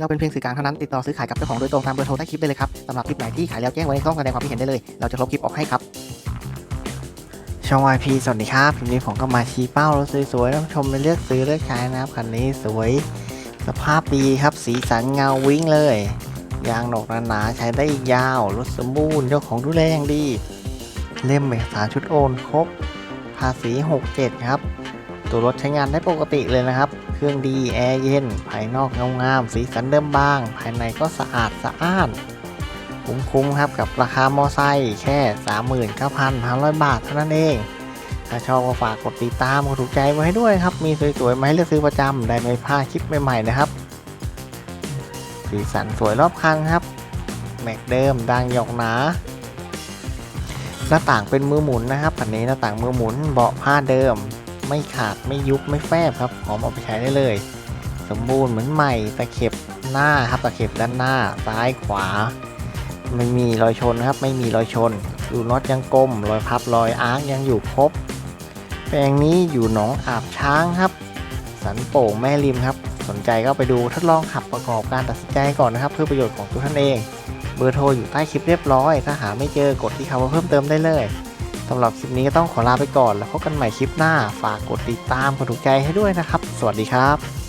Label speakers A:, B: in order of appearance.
A: เราเป็นเพียงสื่อกลางเท่านั้นติดต่อซื้อขายกับเจ้าของโดยตรงตามเบอร์โทรใต้คลิปได้เลยครับสำหรับคลิปไหนที่ขายแล้วแจ้งไว้ในช่องแสดงความคิดเห็นได้เลย เราจะลบคลิปออกให้ครับช่อง YP สวัสดีครับคลิปนี้ผมก็มาชี้เป้ารถสวยๆท่านผู้ชมไปเลือกซื้อเลือกใช้นะครับคันนี้สวย สภาพดีครับสีสันเงาวิ่งเลย ยางหนกหนาๆใช้ได้อีกยาวรถสมบูรณ์เจ้าของดูแลอย่างดี เล่มเอกสารชุดโอนครบภาษี 67 ครับ ตัวรถใช้งานได้ปกติเลยนะครับ เครื่องดีแอร์เย็น ภายนอกเงางามสีสันเดิมบาง ภายในก็สะอาดสะอ้านคุ้มๆครับกับราคามอไซค์แค่ 39,500 บาทเท่านั้นเอง ถ้าชอบก็ฝากกดติดตามกดถูกใจไว้ให้ด้วยครับ มีสวยๆมาให้เลือกซื้อประจำได้ไม่พลาดคลิปใหม่ๆนะครับ สีสันสวยรอบคันครับ แม็กเดิมดังหยอกหนาหน้าต่างเป็นมือหมุนนะครับอันนี้หน้าต่างมือหมุนเบาะผ้าเดิม ไม่ขาดไม่ยุบไม่แฟบครับหอมเอาไปใช้ได้เลย สมบูรณ์เหมือนใหม่ตะเข็บหน้าครับตะเข็บด้านหน้าซ้ายขวา ไม่มีรอยชนครับ ไม่มีรอยชน ดูน็อตยังกลมรอยพับรอยอาร์คยังอยู่ครบแปลงนี้อยู่หนองอาบช้างครับ สันโป่งแม่ริมครับ สนใจก็ไปดูทดลองขับประกอบการตัดสินใจก่อนนะครับ เพื่อประโยชน์ของตัวท่านเอง เบอร์โทรอยู่ใต้คลิปเรียบร้อย ถ้าหาไม่เจอกดที่คำว่าเพิ่มเติมได้เลย สำหรับคลิปนี้ก็ต้องขอลาไปก่อน แล้วพบกันใหม่คลิปหน้า ฝากกดติดตามกดถูกใจให้ด้วยนะครับ สวัสดีครับ